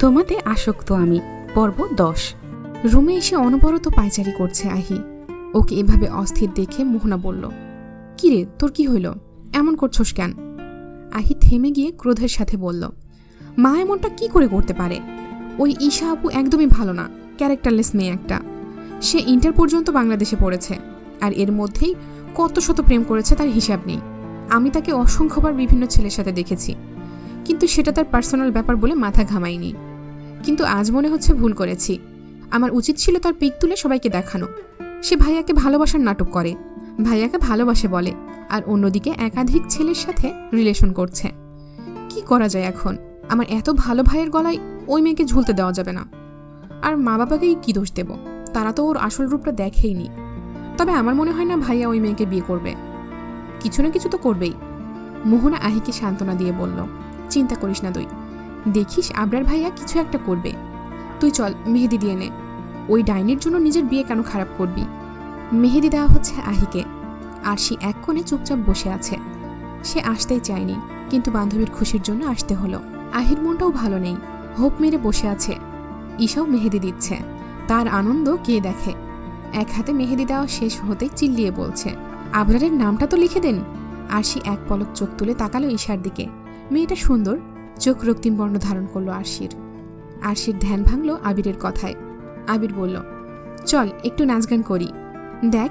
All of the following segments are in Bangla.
তোমাতে আসক্ত আমি, পর্ব দশ। রুমে এসে অনবরত পায়চারি করছে আহি। ওকে এভাবে অস্থির দেখে মোহনা বলল, কিরে, তোর কি হইল? এমন করছস কেন? আহি থেমে গিয়ে ক্রোধের সাথে বলল, মা এমনটা কি করে করতে পারে? ওই ঈশা আপু একদমই ভালো না, ক্যারেক্টারলেস মেয়ে একটা। সে ইন্টার পর্যন্ত বাংলাদেশে পড়েছে, আর এর মধ্যেই কত শত প্রেম করেছে তার হিসাব নেই। আমি তাকে অসংখ্যবার বিভিন্ন ছেলের সাথে দেখেছি। কিন্তু সেটা তার পার্সোনাল ব্যাপার বলে মাথা ঘামাইনি কিন্তু আজ মনে হচ্ছে ভুল করেছি। আমার উচিত ছিল তার পিক তুলে সবাইকে দেখানো। সে ভাইয়াকে ভালোবাসার নাটক করে। ভাইয়াকে ভালোবাসে বলে, আর অন্যদিকে একাধিক ছেলের সাথে রিলেশন করছে। কি করা যায় এখন? আমার এত ভালো ভাইয়ের গলায় ওই মেয়েকে ঝুলতে দেওয়া যাবে না। আর মা বাবাকেই কি দোষ দেব? তারা তো ওর আসল রূপটা দেখেইনি। তবে আমার মনে হয় না ভাইয়া ওই মেয়েকে বিয়ে করবে। কিছু না কিছু তো করবেই। মোহনা আহিকে সান্ত্বনা দিয়ে বলল চিন্তা করিস না তুই। দেখিস আবরার ভাইয়া কিছু একটা করবে। তুই চল, মেহেদি দিয়ে নে। ওই ডাইনের জন্য নিজের বিয়ে কেন খারাপ করবি? মেহেদি দেওয়া হচ্ছে আহিকে। আর সে এক কোণে চুপচাপ বসে আছে। সে আসতেই চায়নি, কিন্তু বান্ধবীর খুশির জন্য আসতে হলো। আহির মনটাও ভালো নেই, হোপ মেরে বসে আছে। ঈশাও মেহেদি দিচ্ছে। তার আনন্দ কে দেখে? এক হাতে মেহেদি দেওয়া শেষ হতে চিল্লিয়ে বলছে, আবরারের নামটা তো লিখে দেন? আর সে এক পলক চোখ তুলে তাকালো ঈশার দিকে। মেয়েটা সুন্দর, চোখ রক্তিম বর্ণ ধারণ করল আরশির। আরশির ধ্যান ভাঙলো আবিরের কথায়। আবির বলল, চল, একটু নাচ গান করি। দেখ,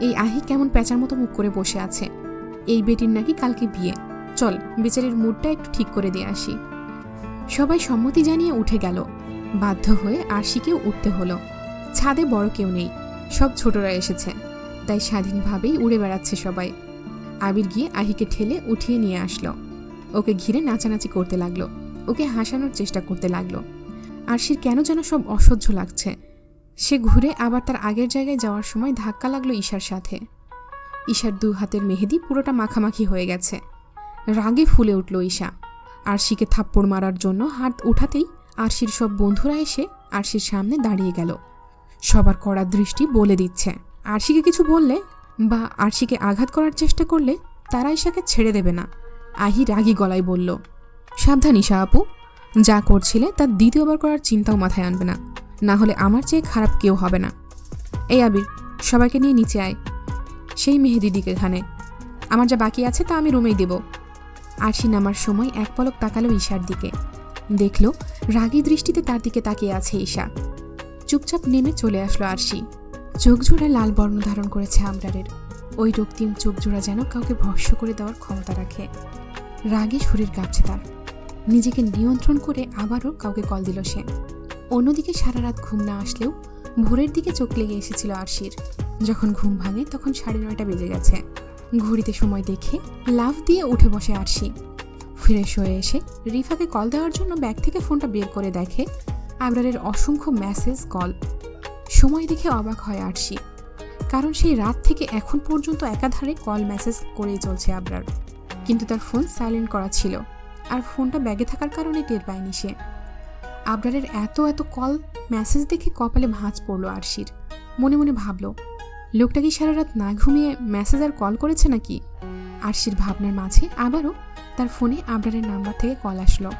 এই আহি কেমন প্যাঁচার মতো মুখ করে বসে আছে। এই বেটির নাকি কালকে বিয়ে। চল, বেচারির মুডটা একটু ঠিক করে দিয়ে আসি। সবাই সম্মতি জানিয়ে উঠে গেল। বাধ্য হয়ে আরশিকেও উঠতে হলো। ছাদে বড় কেউ নেই, সব ছোটরা এসেছে। তাই স্বাধীনভাবেই উড়ে বেড়াচ্ছে সবাই। আবির গিয়ে আহিকে ঠেলে উঠিয়ে নিয়ে আসলো। ওকে ঘিরে নাচানাচি করতে লাগল। ওকে হাসানোর চেষ্টা করতে লাগল। আরশির কেন যেন সব অসহ্য লাগছে। সে ঘুরে আবার তার আগের জায়গায় যাওয়ার সময় ধাক্কা লাগল ঈশার সাথে। ঈশার দু হাতের মেহেদি পুরোটা মাখামাখি হয়ে গেছে। রাগে ফুলে উঠল ঈশা। আরশিকে থাপ্পড় মারার জন্য হাত উঠাতেই আরশির সব বন্ধুরা এসে আরশির সামনে দাঁড়িয়ে গেল। সবার কড়া দৃষ্টি বলে দিচ্ছে। আরশিকে কিছু বললে বা আরশিকে আঘাত করার চেষ্টা করলে তারা ঈশাকে ছেড়ে দেবে না। আহি রাগী গলায় বলল, সাবধান ঈশা আপু, যা করছিলে তার দ্বিতীয়বার করার চিন্তাও মাথায় আনবে না। না হলে আমার চেয়ে খারাপ কেউ হবে না। এই আবির, সবাইকে নিয়ে নিচে আয়। সেই মেহেদি দিকে এখানে। আমার যা বাকি আছে তা আমি রুমেই দেব। আরশি নামার সময় এক পলক তাকালো ঈশার দিকে। দেখল, রাগী দৃষ্টিতে তার দিকে তাকিয়ে আছে ঈশা। চুপচাপ নেমে চলে আসলো আরশি। চোখ জোড়া লাল বর্ণ ধারণ করেছে আমরারের। ওই রক্তিম চোখ জোড়া যেন কাউকে ভস্য করে দেওয়ার ক্ষমতা রাখে। রাগে শরীর কাঁপছে তার। নিজেকে নিয়ন্ত্রণ করে আবারও কাউকে কল দিল সে। অন্যদিকে সারা রাত ঘুম না আসলেও ভোরের দিকে চোখ লেগে এসেছিল আরশির। যখন ঘুম ভাঙে তখন সাড়ে নয়টা বেজে গেছে। ঘড়িতে সময় দেখে লাভ দিয়ে উঠে বসে আরশি। ফ্রেশ হয়ে এসে রিফাকে কল দেওয়ার জন্য ব্যাগ থেকে ফোনটা বের করে দেখে আবরারের অসংখ্য মেসেজ, কল। সময় দেখে অবাক হয় আরশি। কারণ সেই রাত থেকে এখন পর্যন্ত একাধারে কল মেসেজ করেই চলছে আবরার। কিন্তু তার ফোন সাইলেন্ট করা ছিল। আর ফোনটা ব্যাগে থাকার কারণে টের পায়নি সে। আবরারের এত এত কল, মেসেজ দেখে কপালে ভাঁজ পড়ল আরশির। মনে মনে ভাবল, লোকটা কি সারা রাত না ঘুমিয়ে মেসেজ আর কল করেছে নাকি? আরশির ভাবনার মাঝে আবারও তার ফোনে আবরারের নাম্বার থেকে কল আসলো।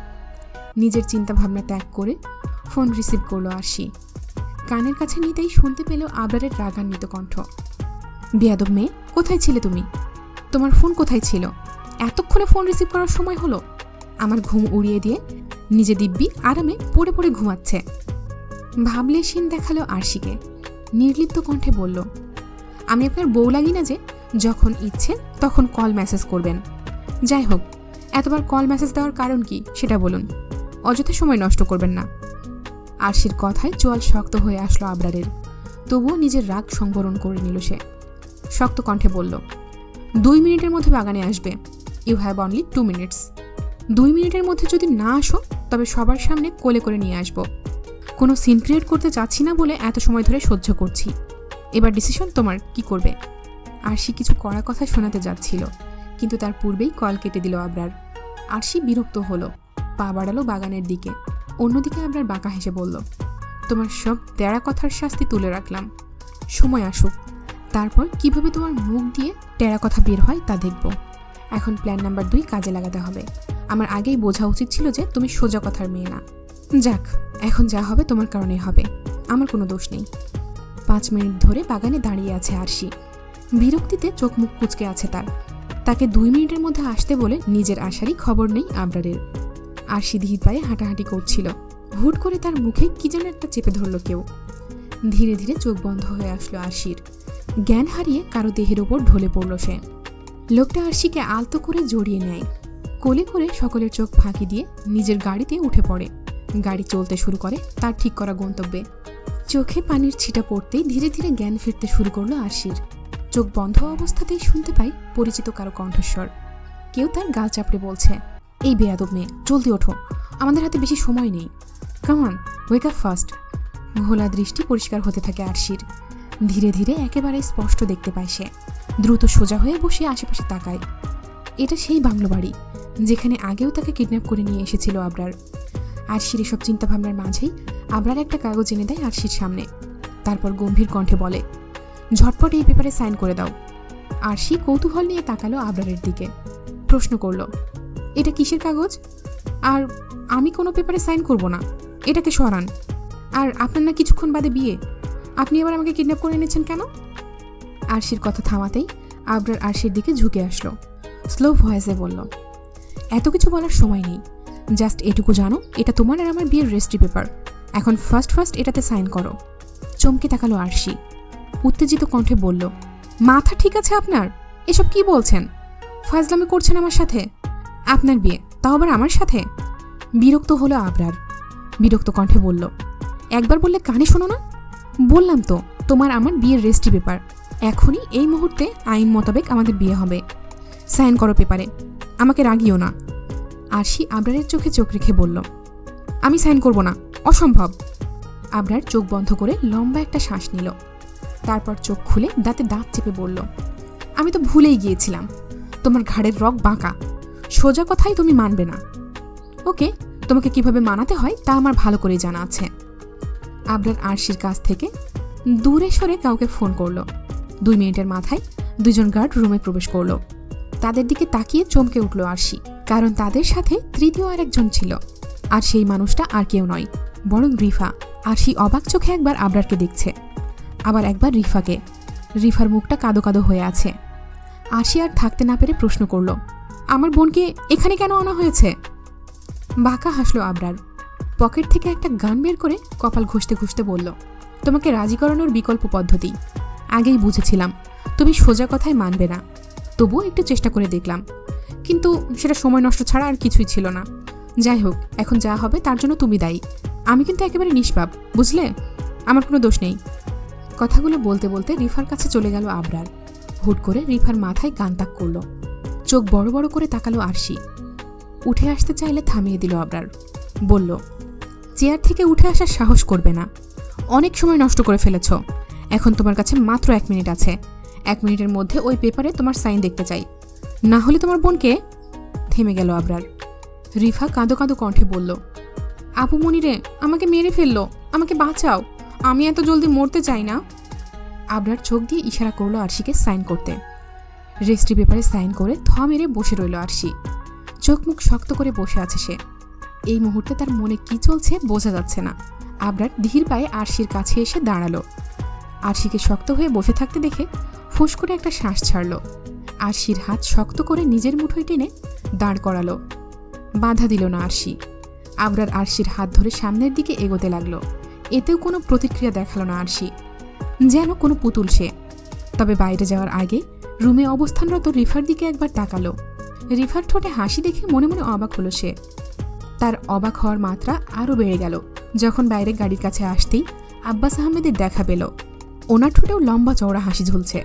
নিজের চিন্তা ভাবনা ত্যাগ করে ফোন রিসিভ করল আরশি। কানের কাছে নিতেই শুনতে পেল আবরারের রাগান্বিত কণ্ঠ। বেয়াদব মেয়ে, কোথায় ছিলে তুমি? তোমার ফোন কোথায় ছিল? এতক্ষণে ফোন রিসিভ করার সময় হলো। আমার ঘুম উড়িয়ে দিয়ে নিজে দিব্যি আরামে পড়ে পড়ে ঘুমাচ্ছে। ভাবলে সিন দেখাল আরশিকে। নির্লিপ্ত কণ্ঠে বলল, আমি আপনার বউ লাগি না যে, যখন ইচ্ছে তখন কল মেসেজ করবেন। যাই হোক, এতবার কল মেসেজ দেওয়ার কারণ কি সেটা বলুন। অযথা সময় নষ্ট করবেন না। আরশির কথায় চোয়াল শক্ত হয়ে আসলো আবরারের। তবুও নিজের রাগ সংবরণ করে নিল সে। শক্ত কণ্ঠে বলল, দুই মিনিটের মধ্যে বাগানে আসবে। You have only two minutes দুই মিনিটের মধ্যে যদি না আসো, তবে সবার সামনে কোলে করে নিয়ে আসব। কোনো সিন ক্রিয়েট করতে চাচ্ছি না বলে এত সময় ধরে সহ্য করছি। এবার ডিসিশন তোমার, কি করবে? আরশি কিছু কড়া কথা শোনাতে যাচ্ছিল, কিন্তু তার পূর্বেই কল কেটে দিল আবরার। আরশি বিরক্ত হলো, পা বাড়ালো বাগানের দিকে। অন্যদিকে আবরার বাঁকা হেসে বলল, তোমার সব তেরা কথার শাস্তি তুলে রাখলাম। সময় আসুক। তারপর কীভাবে তোমার মুখ দিয়ে টেরা কথা বের হয় তা দেখব। এখন প্ল্যান নাম্বার দুই কাজে লাগাতে হবে। আমার আগেই বোঝা উচিত ছিল যে তুমি সোজা কথার মেয়ে না। যাক, এখন যা হবে তোমার কারণে হবে। আমার কোনো দোষ নেই। পাঁচ মিনিট ধরে বাগানে দাঁড়িয়ে আছে আরশি। বিরক্তিতে চোখ মুখ কুচকে আছে তার। তাকে দুই মিনিটের মধ্যে আসতে বলে নিজের আশারই খবর নেই আবরারের। আরশি ধীর পায়ে হাঁটাহাঁটি করছিল। হুট করে তার মুখে কি যেন একটা চেপে ধরল কেউ। ধীরে ধীরে চোখ বন্ধ হয়ে আসলো আরশির। জ্ঞান হারিয়ে কারও দেহের ওপর ঢলে পড়ল সে। লোকটা আরশিকে আলতো করে জড়িয়ে নেয়। কোলে করে সকলের চোখ ফাঁকি দিয়ে নিজের গাড়িতে উঠে পড়ে। গাড়ি চলতে শুরু করে তার ঠিক করা গন্তব্যে। চোখে পানির ছিটা পড়তেই ধীরে ধীরে জ্ঞান ফিরতে শুরু করল আরশির। চোখ বন্ধ অবস্থাতেই শুনতে পাই পরিচিত কারও কণ্ঠস্বর। কেউ তার গাল চাপড়ে বলছে, এই বেয়াদব মেয়ে, জলদি ওঠো। আমাদের হাতে বেশি সময় নেই। কামান ওয়েক আপ ফার্স্ট ঘোলা দৃষ্টি পরিষ্কার হতে থাকে আরশির। ধীরে ধীরে একেবারে স্পষ্ট দেখতে পায় সে। দ্রুত সোজা হয়ে বসে আশেপাশে তাকায়। এটা সেই বাংলো বাড়ি, যেখানে আগেও তাকে কিডন্যাপ করে নিয়ে এসেছিল আবরার। আরশির এসব চিন্তাভাবনার মাঝেই আবরার একটা কাগজ এনে দেয় আরশির সামনে। তারপর গম্ভীর কণ্ঠে বলে, ঝটপট এই পেপারে সাইন করে দাও। আরশি কৌতূহল নিয়ে তাকালো আবরারের দিকে। প্রশ্ন করল, এটা কিসের কাগজ? আর আমি কোনো পেপারে সাইন করব না। এটাকে সরান। আর আপনার না কিছুক্ষণ বাদে বিয়ে? আপনি এবার আমাকে কিডন্যাপ করে এনেছেন কেন? আরশির কথা থামাতেই আবরার আরশির দিকে ঝুঁকে আসলো। স্লো ভয়েসে বলল, এত কিছু বলার সময় নেই। জাস্ট এটুকু জানো, এটা তোমার আর আমার বিয়ের রেজিস্ট্রি পেপার। এখন ফার্স্ট ফার্স্ট এটাতে সাইন করো। চমকে তাকালো আরশি। উত্তেজিত কণ্ঠে বলল, মাথা ঠিক আছে আপনার? এসব কি বলছেন? ফাজলামি করছেন আমার সাথে? আপনার বিয়ে, তাও আবার আমার সাথে? বিরক্ত হলো আবরার। বিরক্ত কণ্ঠে বলল, একবার বললে কানে শোনো না? বললাম তো, তোমার আমার বিয়ের রেজিস্ট্রি পেপার। এখনই এই মুহূর্তে আইন মোতাবেক আমাদের বিয়ে হবে। সাইন করো পেপারে। আমাকে রাগিও না। আরশি আবরারের চোখে চোখ রেখে বলল, আমি সাইন করব না। অসম্ভব। আবরার চোখ বন্ধ করে লম্বা একটা শ্বাস নিল। তারপর চোখ খুলে দাঁতে দাঁত চেপে বলল, আমি তো ভুলেই গিয়েছিলাম। তোমার ঘাড়ের রক বাঁকা। সোজা কথাই তুমি মানবে না। ওকে, তোমাকে কীভাবে মানাতে হয় তা আমার ভালো করে জানা আছে। আবরার আরশির কাছ থেকে দূরে সরে কাউকে ফোন করল। দুই মিনিটের মাথায় দুজন গার্ড রুমে প্রবেশ করল। তাদের দিকে তাকিয়ে চমকে উঠল আরশি, কারণ তাদের সাথে তৃতীয় আরেকজন ছিল। আর সেই মানুষটা আর কেউ নয়, বরং রিফা। আরশি অবাক চোখে একবার আবরারকে দেখছে। আবার একবার রিফাকে। রিফার মুখটা কাদো কাদো হয়ে আছে। আরশি আর থাকতে না পেরে প্রশ্ন করল, আমার বোনকে এখানে কেন আনা হয়েছে? বাঁকা হাসলো আবরার। পকেট থেকে একটা গান বের করে কপাল ঘষতে ঘষতে বলল, তোমাকে রাজি করানোর বিকল্প পদ্ধতি। আগেই বুঝেছিলাম। তুমি সোজা কথায় মানবে না। তবুও একটু চেষ্টা করে দেখলাম। কিন্তু সেটা সময় নষ্ট ছাড়া আর কিছুই ছিল না। যাই হোক, এখন যা হবে তার জন্য তুমি দায়ী। আমি কিন্তু একেবারে নিষ্পাপ, বুঝলে? আমার কোনো দোষ নেই। কথাগুলো বলতে বলতে রিফার কাছে চলে গেল আবরার। হুট করে রিফার মাথায় গান তাক করল। চোখ বড় বড় করে তাকালো আরশি। উঠে আসতে চাইলে থামিয়ে দিল আবরার। বলল, চেয়ার থেকে উঠে আসার সাহস করবে না। অনেক সময় নষ্ট করে ফেলেছ। এখন তোমার কাছে মাত্র এক মিনিট আছে। এক মিনিটের মধ্যে ওই পেপারে তোমার সাইন দেখতে চাই। না হলে তোমার বোনকে থেমে গেল আবরার। রিফা কাঁদো কাঁদো কণ্ঠে বলল, আপু মনিরে, আমাকে মেরে ফেলল। আমাকে বাঁচাও। আমি এত জলদি মরতে চাই না। আবরার চোখ দিয়ে ইশারা করল আরশিকে সাইন করতে। রেজিস্ট্রি পেপারে সাইন করে থ মেরে বসে রইল আরশি। চোখ মুখ শক্ত করে বসে আছে সে। এই মুহূর্তে তার মনে কি চলছে বোঝা যাচ্ছে না। আবরার ধীর পায়ে আরশির কাছে এসে দাঁড়াল। আরশিকে শক্ত হয়ে বসে থাকতে দেখে ফুস করে একটা শ্বাস ছাড়ল। আরশির হাত শক্ত করে নিজের মুঠোয় টেনে দাঁড় করালো। বাধা দিল না আরশি। আবরার আরশির হাত ধরে সামনের দিকে এগোতে লাগল। এতেও কোনো প্রতিক্রিয়া দেখাল না আরশি। যেন কোনো পুতুল সে। তবে বাইরে যাওয়ার আগে রুমে অবস্থানরত রিফার দিকে একবার তাকালো। রিফার ঠোঁটে হাসি দেখে মনে মনে অবাক হলো সে। তার অবাক হওয়ার মাত্রা আরও বেড়ে গেল। যখন বাইরে গাড়ির কাছে আসতেই আব্বাস আহমেদের দেখা পেল। ওনার ঠোঁটেও লম্বা চওড়া হাসি ঝুলছে।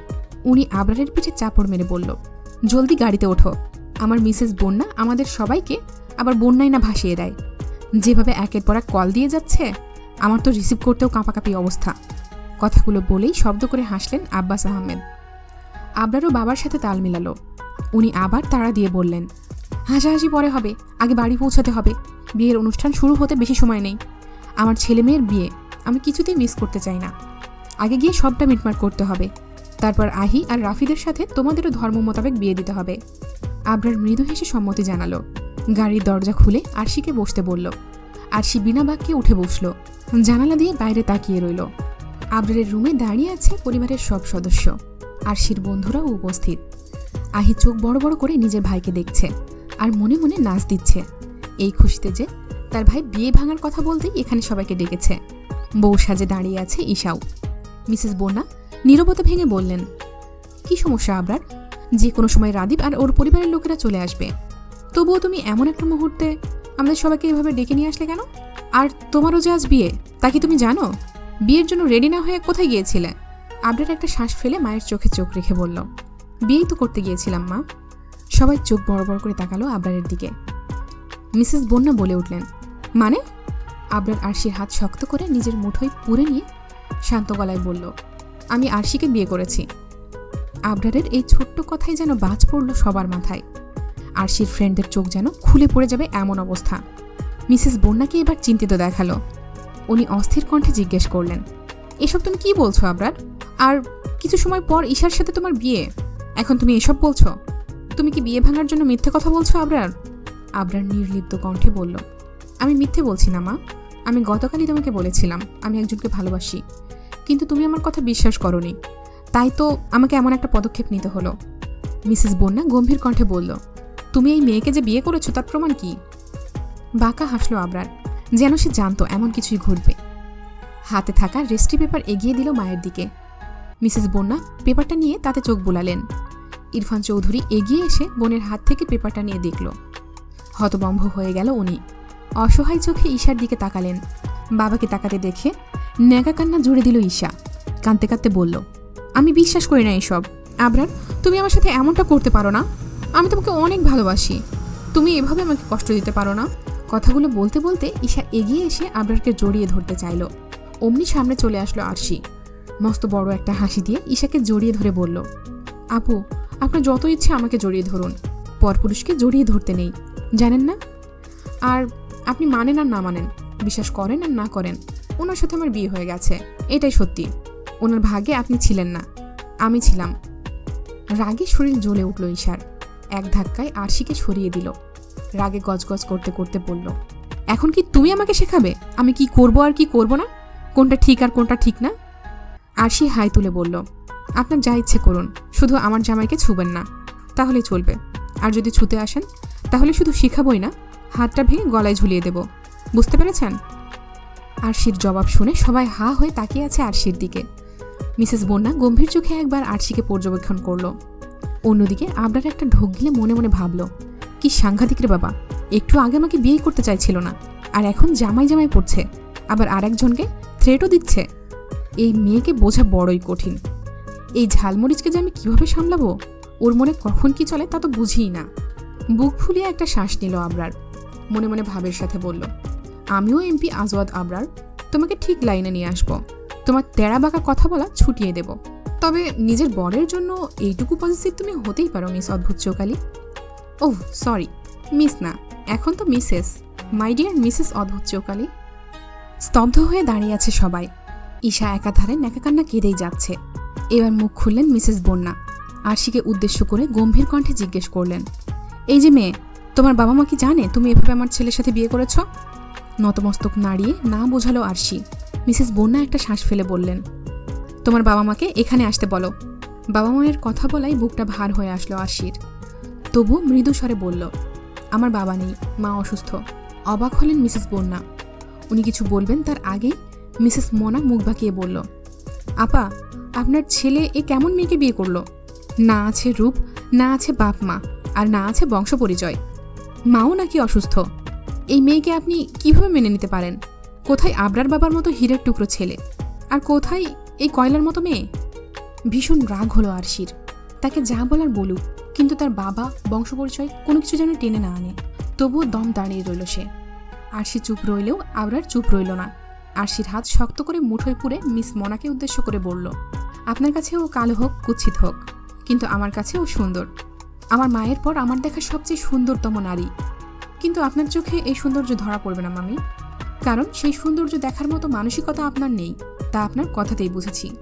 উনি আবরারের পিঠে চাপড় মেরে বলল, জলদি গাড়িতে ওঠো। আমার মিসেস বন্যা আমাদের সবাইকে আবার বন্যাই না ভাসিয়ে দেয়। যেভাবে একের পর এক কল দিয়ে যাচ্ছে, আমার তো রিসিভ করতেও কাঁপাকাঁপি অবস্থা। কথাগুলো বলেই শব্দ করে হাসলেন আব্বাস আহমেদ। আবরারও বাবার সাথে তাল মিলালো। উনি আবার তাড়া দিয়ে বললেন, হাসাহাসি পরে হবে, আগে বাড়ি পৌঁছাতে হবে। বিয়ের অনুষ্ঠান শুরু হতে বেশি সময় নেই। আমার ছেলে মেয়ের বিয়ে, আমি কিছুতেই মিস করতে চাই না। আগে গিয়ে সবটা মিটমাট করতে হবে। তারপর আহি আর রাফিদের সাথে তোমাদেরও ধর্ম মোতাবেক বিয়ে দিতে হবে। আবরার মৃদু হেসে সম্মতি জানালো। গাড়ির দরজা খুলে আরশিকে বসতে বলল। আরশি বিনা বাক্যে উঠে বসল। জানালা দিয়ে বাইরে তাকিয়ে রইল। আবরারের রুমে দাঁড়িয়ে আছে পরিবারের সব সদস্য। আরশির বন্ধুরাও উপস্থিত। আহি চোখ বড় বড় করে নিজের ভাইকে দেখছে আর মনে মনে নাচ দিচ্ছে। এই খুশিতে যে তার ভাই বিয়ে ভাঙার কথা বলতেই এখানে সবাইকে ডেকেছে। বউ সাজে দাঁড়িয়ে আছে ঈশাও। মিসেস বন্যা নীরবতা ভেঙে বললেন, কি সমস্যা আবরার? যে কোনো সময় রাদীপ আর ওর পরিবারের লোকেরা চলে আসবে। তবুও তুমি এমন একটা মুহূর্তে আমাদের সবাইকে এভাবে ডেকে নিয়ে আসলে কেন? আর তোমারও যে আজ বিয়ে, তা কি তুমি জানো? বিয়ের জন্য রেডি না হয়ে কোথায় গিয়েছিলে? আবরার একটা শ্বাস ফেলে মায়ের চোখে চোখ রেখে বলল, বিয়েই তো করতে গিয়েছিলাম, মা। সবাই চোখ বড় বড় করে তাকালো আবরারের দিকে। মিসেস বন্যা বলে উঠলেন মানে? আবরার আরশির হাত শক্ত করে নিজের মুঠোয় পুরে নিয়ে শান্ত গলায় বলল, আমি আরশিকে বিয়ে করেছি। আবরারের এই ছোট্ট কথাই যেন বাজ পড়ল সবার মাথায়। আরশির ফ্রেন্ডদের চোখ যেন খুলে পড়ে যাবে এমন অবস্থা। মিসেস বন্যাকে এবার চিন্তিত দেখাল। উনি অস্থির কণ্ঠে জিজ্ঞেস করলেন, এসব তুমি কি বলছো আবরার? আর কিছু সময় পর ঈশার সাথে তোমার বিয়ে? এখন তুমি এসব বলছো? তুমি কি বিয়ে ভাঙার জন্য মিথ্যে কথা বলছো আবরার? আবরার নির্লিপ্ত কণ্ঠে বলল, আমি মিথ্যে বলছি না মা। আমি গতকালই তোমাকে বলেছিলাম, আমি একজনকে ভালোবাসি। কিন্তু তুমি আমার কথা বিশ্বাস করনি। তাই তো আমাকে এমন একটা পদক্ষেপ নিতে হলো। মিসেস বন্যা গম্ভীর কণ্ঠে বলল, তুমি এই মেয়েকে যে বিয়ে করেছ, তার প্রমাণ কি? বাঁকা হাসলো আবরার, যেন সে জানতো এমন কিছুই ঘটবে। হাতে থাকা রেস্ট্রি পেপার এগিয়ে দিল মায়ের দিকে। মিসেস বন্যা পেপারটা নিয়ে তাতে চোখ বুলালেন। ইরফান চৌধুরী এগিয়ে এসে বোনের হাত থেকে পেপারটা নিয়ে দেখল। হতবম্ব হয়ে গেল উনি। অসহায় চোখে ঈশার দিকে তাকালেন। বাবাকে তাকাতে দেখে ন্যাকা কান্না জুড়ে দিল ঈশা। কাঁদতে কাঁদতে বলল, আমি বিশ্বাস করি না এসব। আবরার, তুমি আমার সাথে এমনটা করতে পারো না। আমি তোমাকে অনেক ভালোবাসি। তুমি এভাবে আমাকে কষ্ট দিতে পারো না। কথাগুলো বলতে বলতে ঈশা এগিয়ে এসে আবরারকে জড়িয়ে ধরতে চাইল। অমনি সামনে চলে আসলো আরশি। মস্ত বড় একটা হাসি দিয়ে ঈশাকে জড়িয়ে ধরে বলল, আপু, আপনার যত ইচ্ছে আমাকে জড়িয়ে ধরুন। পরপুরুষকে জড়িয়ে ধরতে নেই। জানেন না? আর আপনি মানেন আর না মানেন, বিশ্বাস করেন আর না করেন, ওনার সাথে আমার বিয়ে হয়ে গেছে, এটাই সত্যি। ওনার ভাগে আপনি ছিলেন না, আমি ছিলাম। রাগে শরীর জ্বলে উঠল ঈশার, এক ধাক্কায় আরশিকে সরিয়ে দিল, রাগে গজগজ করতে করতে বলল, এখন কি তুমি আমাকে শেখাবে? আমি কি করব আর কি করব না? কোনটা ঠিক আর কোনটা ঠিক না? আরশি হাই তুলে বলল, আপনার যা ইচ্ছে করুন, শুধু আমার জামাইকে ছুবেন না, তাহলে চলবে। আর যদি ছুতে আসেন, তাহলে শুধু শিখাবই না হাতটা ভেঙে গলায় ঝুলিয়ে দেব। বুঝতে পেরেছেন? আরশির জবাব শুনে সবাই হা হয়ে তাকিয়ে আছে আরশির দিকে। মিসেস বন্যা গম্ভীর চোখে একবার আরশিকে পর্যবেক্ষণ করল। অন্যদিকে আবরার একটা ঢোক গিলে মনে মনে ভাবল, কি সাংঘাতিক রে বাবা, একটু আগে আমাকে বিয়ে করতে চাইছিল না, আর এখন জামাই জামাই করছে আবার আরেকজনকে থ্রেটও দিচ্ছে। এই মেয়েকে বোঝা বড়ই কঠিন। এই ঝালমরিচকে যে আমি কীভাবে সামলাবো? ওর মনে কখন কি চলে তা তো বুঝিই না। বুক ফুলিয়ে একটা শ্বাস নিল আবরার। মনে মনে ভাবের সাথে বলল, আমিও এমপি আজওয়াদ আবরার, তোমাকে ঠিক লাইনে নিয়ে আসব। তোমার তেরা বাঁকা কথা বলা ছুটিয়ে দেব। তবে নিজের বরের জন্য এইটুকু পজিটিভ তুমি হতেই পারো, মিস অদ্ভুত চৌকালি। ওহ, সরি, মিস না, এখন তো মিসেস, মাই ডিয়ার মিসেস অদ্ভুত চৌকালি। স্তব্ধ হয়ে দাঁড়িয়ে আছে সবাই। ঈশা একাধারে ন্যাকাকান্না কেঁদেই যাচ্ছে। এবার মুখ খুললেন মিসেস বন্যা। আরশিকে উদ্দেশ্য করে গম্ভীর কণ্ঠে জিজ্ঞেস করলেন, এই যে মেয়ে তোমার বাবা মা কি জানে তুমি এভাবে আমার ছেলের সাথে বিয়ে করেছ? নতমস্তক নাড়িয়ে না বোঝালো আরশি। মিসেস বন্যা একটা শ্বাস ফেলে বললেন, তোমার বাবা মাকে এখানে আসতে বলো। বাবা মায়ের কথা বলাই বুকটা ভার হয়ে আসলো আরশির। তবু মৃদু স্বরে বলল, আমার বাবা নেই, মা অসুস্থ। অবাক হলেন মিসেস বন্যা। উনি কিছু বলবেন তার আগেই মিসেস মনা মুখ বাঁকিয়ে বলল, আপা, আপনার ছেলে এ কেমন মেয়েকে বিয়ে করল? না আছে রূপ, না আছে বাপ মা আর না আছে বংশ পরিচয় মাও নাকি অসুস্থ? এই মেয়েকে আপনি কীভাবে মেনে নিতে পারেন? কোথায় আবরার বাবার মতো হীরের টুকরো ছেলে? আর কোথায় এই কয়লার মতো মেয়ে? ভীষণ রাগ হলো আরশির। তাকে যা বলার বলুক, কিন্তু তার বাবা বংশ পরিচয় কোনো কিছু যেন টেনে না আনে। তবুও দম দাঁড়িয়ে রইল সে। আরশি চুপ রইলেও আবরার চুপ রইল না। আরশির হাত শক্ত করে মুঠোয় পুরে মিস মনাকে উদ্দেশ্য করে বলল, আপনার কাছে ও কালো হোক, কুচ্ছিত হোক, কিন্তু আমার কাছে ও সুন্দর। আমার মায়ের পর আমার দেখা সবচেয়ে সুন্দরতম নারী। কিন্তু আপনার চোখে এই সৌন্দর্য ধরা পড়বে না, মামি। কারণ সেই সৌন্দর্য দেখার মতো মানসিকতা আপনার নেই, তা আপনার কথাতেই বুঝেছি।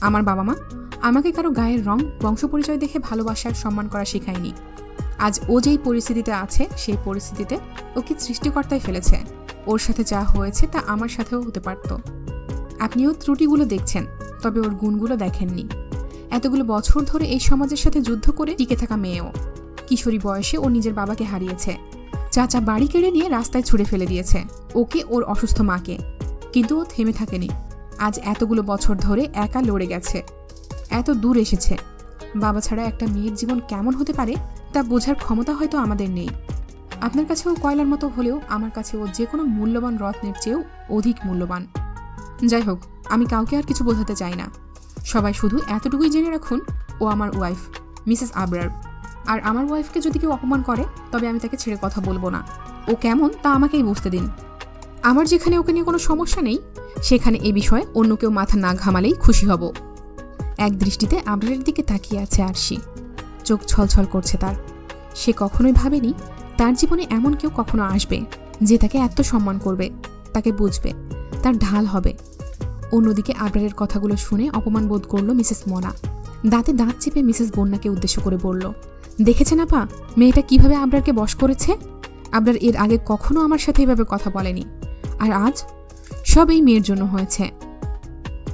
আমার বাবা মা আমাকে কারও গায়ের রং বংশ পরিচয় দেখে ভালোবাসার সম্মান করা শেখায়নি। আজ ও যেই পরিস্থিতিতে আছে, সেই পরিস্থিতিতে ওকে সৃষ্টিকর্তাই ফেলেছে। ওর সাথে যা হয়েছে তা আমার সাথেও হতে পারত। আপনিও ত্রুটিগুলো দেখছেন, তবে ওর গুণগুলো দেখেননি। এতগুলো বছর ধরে এই সমাজের সাথে যুদ্ধ করে টিকে থাকা মেয়েও। কিশোরী বয়সে ও নিজের বাবাকে হারিয়েছে। চাচা বাড়ি কেড়ে নিয়ে রাস্তায় ছুঁড়ে ফেলে দিয়েছে। ওকে ওর অসুস্থ মাকে। কিন্তু ও থেমে থাকেনি। আজ এতগুলো বছর ধরে একা লড়ে গেছে। এত দূর এসেছে। বাবা ছাড়া একটা মেয়ের জীবন কেমন হতে পারে, তা বোঝার ক্ষমতা হয়তো আমাদের নেই। আপনার কাছেও কয়লার মতো হলেও আমার কাছে ও যে কোনো মূল্যবান রত্নের চেয়েও অধিক মূল্যবান। যাই হোক, আমি কাউকে আর কিছু বোঝাতে চাই না। সবাই শুধু এতটুকুই জেনে রাখুন, ও আমার ওয়াইফ মিসেস আবরার আর আমার ওয়াইফকে যদি কেউ অপমান করে, তবে আমি তাকে ছেড়ে কথা বলব না। ও কেমন, তা আমাকেই বুঝতে দিন। আমার যেখানে ওকে নিয়ে কোনো সমস্যা নেই, সেখানে এ বিষয়ে অন্য কেউ মাথা না ঘামালেই খুশি হব। এক দৃষ্টিতে আবরারের দিকে তাকিয়ে আছে আরশি। চোখ ছলছল করছে তার। সে কখনোই ভাবেনি, তার জীবনে এমন কেউ কখনো আসবে, যে তাকে এত সম্মান করবে, তাকে বুঝবে, তার ঢাল হবে। অন্যদিকে আবরারের কথাগুলো শুনে অপমান বোধ করল মিসেস মনা। দাঁতে দাঁত চেপে মিসেস বন্যাকে উদ্দেশ্য করে বলল, দেখেছেন আপা, মেয়েটা কীভাবে আবরারকে বশ করেছে? আবরার এর আগে কখনো আমার সাথে এভাবে কথা বলেনি। আর আজ? সব এই মেয়ের জন্য হয়েছে।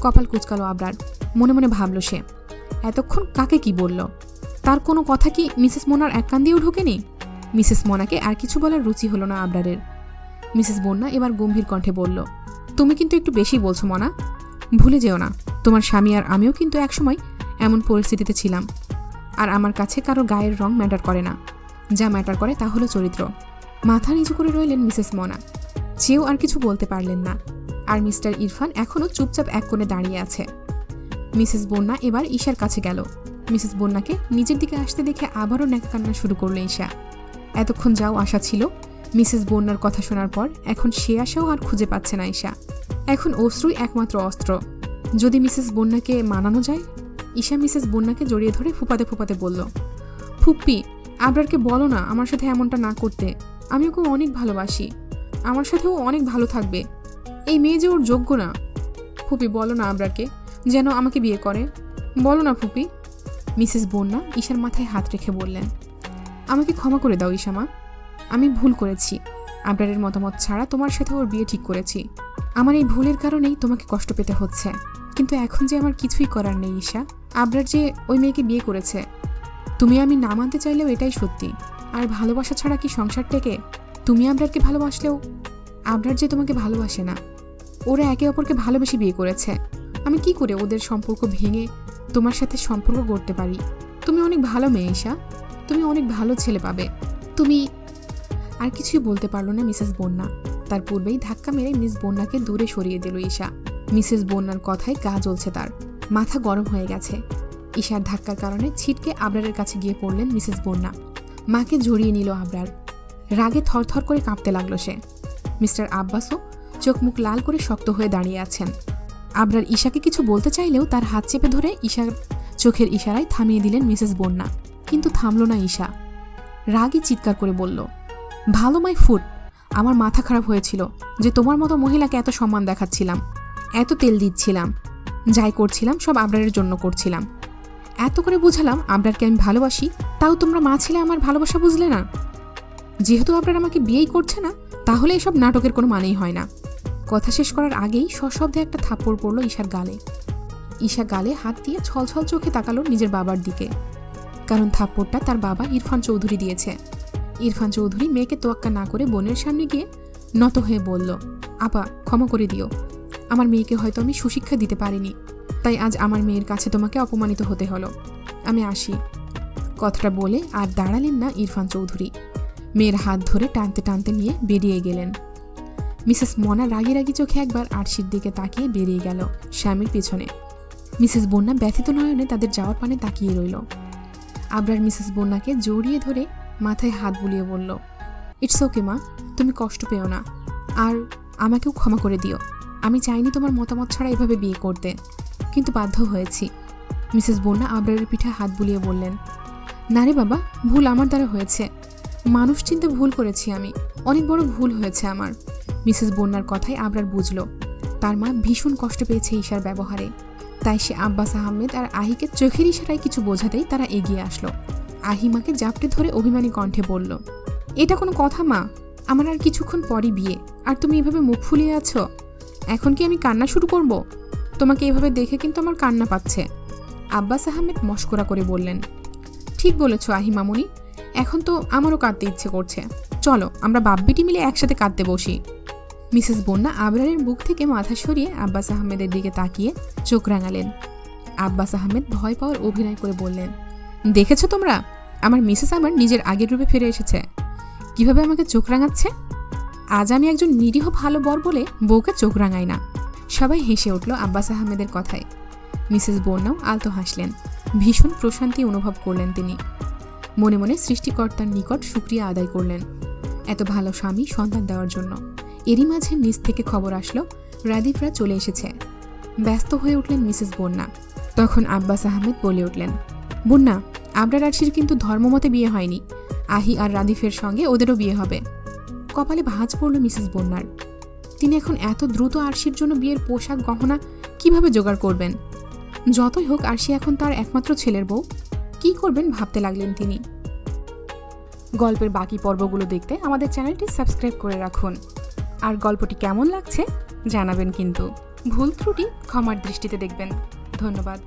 কপাল কুচকালো আবরার। মনে মনে ভাবল সে, এতক্ষণ কাকে কি বলল? তার কোনো কথা কি মিসেস মোনার এক কান দিয়েও ঢোকেনি? মিসেস মোনাকে আর কিছু বলার রুচি হলো না আবরারের। মিসেস বন্যা এবার গম্ভীর কণ্ঠে বলল তুমি কিন্তু একটু বেশি বলছো, মনা। ভুলে যেও না, তোমার স্বামী আর আমিও কিন্তু একসময় এমন পরিস্থিতিতে ছিলাম। আর আমার কাছে কারও গায়ের রং ম্যাটার করে না। যা ম্যাটার করে তা হলো চরিত্র। মাথা নিচু করে রইলেন মিসেস মনা। চেয়েও আর কিছু বলতে পারলেন না। আর মিস্টার ইরফান এখনও চুপচাপ এক কোণে দাঁড়িয়ে আছে। মিসেস বন্যা এবার ঈশার কাছে গেল। মিসেস বন্যাকে নিজের দিকে আসতে দেখে আবারও ন্যাকা কান্না শুরু করল ঈশা। এতক্ষণ যাও আশা ছিল মিসেস বন্যার কথা শোনার পর এখন সে আশাও আর খুঁজে পাচ্ছে না ঈশা। এখন অশ্রুই একমাত্র অস্ত্র। যদি মিসেস বন্যাকে মানানো যায়, ঈশা মিসেস বন্যাকে জড়িয়ে ধরে ফুপাতে ফুপাতে বলল, ফুপ্পি, আবরারকে বলো না আমার সাথে এমনটা না করতে। আমি ওকে অনেক ভালোবাসি। আমার সাথেও অনেক ভালো থাকবে। এই মেয়ে যে ওর যোগ্য না। ফুপি, বলো না আবরারকে যেন আমাকে বিয়ে করে। বলো না ফুপি। মিসেস বন্যা ঈশার মাথায় হাত রেখে বললেন, আমাকে ক্ষমা করে দাও ঈশামা আমি ভুল করেছি। আবরারের মতামত ছাড়া তোমার সাথে ওর বিয়ে ঠিক করেছি। আমার এই ভুলের কারণেই তোমাকে কষ্ট পেতে হচ্ছে। কিন্তু এখন যে আমার কিছুই করার নেই, ঈশা, আবরার যে ওই মেয়েকে বিয়ে করেছে, তুমি আমি না মানতে চাইলেও এটাই সত্যি। আর ভালোবাসা ছাড়া কি সংসার টেকে তুমি আবরারকে ভালোবাসলেও? আবরার যে তোমাকে ভালোবাসে না, ওরা একে অপরকে ভালোবেসে বিয়ে করেছে। আমি কি করে ওদের সম্পর্ক ভেঙে তোমার সাথে সম্পর্ক করতে পারি? তুমি অনেক ভালো মেয়ে, ঈশা। তুমি অনেক ভালো ছেলে পাবে। তুমি আর কিছুই বলতে পারল না মিসেস বন্যা। তার পূর্বেই ধাক্কা মেরে মিস বন্যাকে দূরে সরিয়ে দিল ঈশা। মিসেস বন্যার কথায় গা জ্বলছে তার। মাথা গরম হয়ে গেছে। ঈশার ধাক্কার কারণে ছিটকে আবরারের কাছে গিয়ে পড়লেন মিসেস বন্যা। মাকে জড়িয়ে নিল আবরার। রাগে থরথর করে কাঁপতে লাগল সে। মিস্টার আব্বাসও চোখ মুখ লাল করে শক্ত হয়ে দাঁড়িয়ে আছেন। আবরার ঈশাকে কিছু বলতে চাইলেও তার হাত চেপে ধরে ঈশার চোখের ইশারায় থামিয়ে দিলেন মিসেস বন্যা। কিন্তু থামল না ঈশা। রাগে চিৎকার করে বলল ভালো মাই ফুড আমার মাথা খারাপ হয়েছিল যে তোমার মতো মহিলাকে এত সম্মান দেখাচ্ছিলাম, এত তেল দিচ্ছিলাম, যাই করছিলাম সব আবরারের জন্য করছিলাম। এত করে বুঝালাম আবরারকে আমি ভালোবাসি, তাও তোমরা মা ছিলে আমার ভালোবাসা বুঝলে না। যেহেতু আবরার আমাকে বিয়েই করছে না, তাহলে এসব নাটকের কোনো মানেই হয় না। কথা শেষ করার আগেই সশব্দে একটা থাপ্পড় পড়ল ঈশার গালে। ঈশা গালে হাত দিয়ে ছলছল চোখে তাকালো নিজের বাবার দিকে। কারণ থাপ্পড়টা তার বাবা ইরফান চৌধুরী দিয়েছে। ইরফান চৌধুরী মেয়েকে তোয়াক্কা না করে বোনের সামনে গিয়ে নত হয়ে বলল, আপা, ক্ষমা করে দিও। আমার মেয়েকে হয়তো আমি সুশিক্ষা দিতে পারিনি। তাই আজ আমার মেয়ের কাছে তোমাকে অপমানিত হতে হলো। আমি আসি। কথাটা বলে আর দাঁড়ালেন না ইরফান চৌধুরী। মেয়ের হাত ধরে টানতে টানতে নিয়ে বেরিয়ে গেলেন। মিসেস মনা রাগি রাগি চোখে একবার আরশির দিকে তাকিয়ে বেরিয়ে গেল স্বামীর পিছনে। মিসেস বন্যা ব্যথিত নয়নে তাদের যাওয়ার পানে তাকিয়ে রইল। আবরার মিসেস বন্যাকে জড়িয়ে ধরে মাথায় হাত বুলিয়ে বলল ইটস ওকে মা, তুমি কষ্ট পেও না। আর আমাকেও ক্ষমা করে দিও। আমি চাইনি তোমার মতামত ছাড়া এভাবে বিয়ে করতে। কিন্তু বাধ্য হয়েছি। মিসেস বন্যা আবরারের পিঠে হাত বুলিয়ে বললেন, না রে বাবা, ভুল আমার দ্বারা হয়েছে। মানুষ চিনতে ভুল করেছি আমি। অনেক বড় ভুল হয়েছে আমার। মিসেস বন্যার কথাই আবরার বুঝল, তার মা ভীষণ কষ্ট পেয়েছে ঈশার ব্যবহারে। তাই সে আব্বাস আহমেদ আর আহিকে চোখের ইশারায় কিছু বোঝাতেই তারা এগিয়ে আসলো। আহিমাকে জাপটে ধরে অভিমানী কণ্ঠে বলল, এটা কোনো কথা, মা। আমার আর কিছুক্ষণ পরই বিয়ে। আর তুমি এভাবে মুখ ফুলিয়ে আছো? এখন কি আমি কান্না শুরু করব? তোমাকে এভাবে দেখে কিন্তু আমার কান্না পাচ্ছে। আব্বাস আহমেদ মস্করা করে বললেন, ঠিক বলেছ আহি মামুনি এখন তো আমারও কাঁদতে ইচ্ছে করছে। চলো, আমরা বাপ্পিটি মিলে একসাথে কাঁদতে বসি। মিসেস বন্যা আবরারের বুক থেকে মাথা সরিয়ে আব্বাস আহমেদের দিকে তাকিয়ে চোখ রাঙালেন। আব্বাস আহমেদ ভয় পাওয়ার অভিনয় করে বললেন, দেখেছ তোমরা? আমার মিসেস আমার নিজের আগের রূপে ফিরে এসেছে। কীভাবে আমাকে চোখ রাঙাচ্ছে? আজ আমি একজন নিরীহ ভালো বর বলে বউকে চোখ রাঙাই না। সবাই হেসে উঠল আব্বাস আহমেদের কথায়। মিসেস বন্যাও আলতো হাসলেন। ভীষণ প্রশান্তি অনুভব করলেন তিনি। মনে মনে সৃষ্টিকর্তার নিকট সুক্রিয়া আদায় করলেন। এত ভালো স্বামী সন্তান দেওয়ার জন্য। এরই মাঝে নিজ থেকে খবর আসলো, রাদীপরা চলে এসেছে। ব্যস্ত হয়ে উঠলেন মিসেস বন্যা। তখন আব্বাস আহমেদ বলে উঠলেন, বন্যা আবরার আরশির কিন্তু ধর্মমতে বিয়ে হয়নি। আহি আর রাদিফের সঙ্গে ওদেরও বিয়ে হবে। কপালে ভাঁজ পড়ল মিসেস বন্যার। তিনি এখন এত দ্রুত আরশির জন্য বিয়ের পোশাক, গহনা কীভাবে জোগাড় করবেন? যতই হোক, আরশি এখন তার একমাত্র ছেলের বউ। কি করবেন ভাবতে লাগলেন তিনি। গল্পের বাকি পর্বগুলো দেখতে আমাদের চ্যানেলটি সাবস্ক্রাইব করে রাখুন। আর গল্পটি কেমন লাগছে জানাবেন কিন্তু। ভুল ত্রুটি ক্ষমার দৃষ্টিতে দেখবেন। ধন্যবাদ।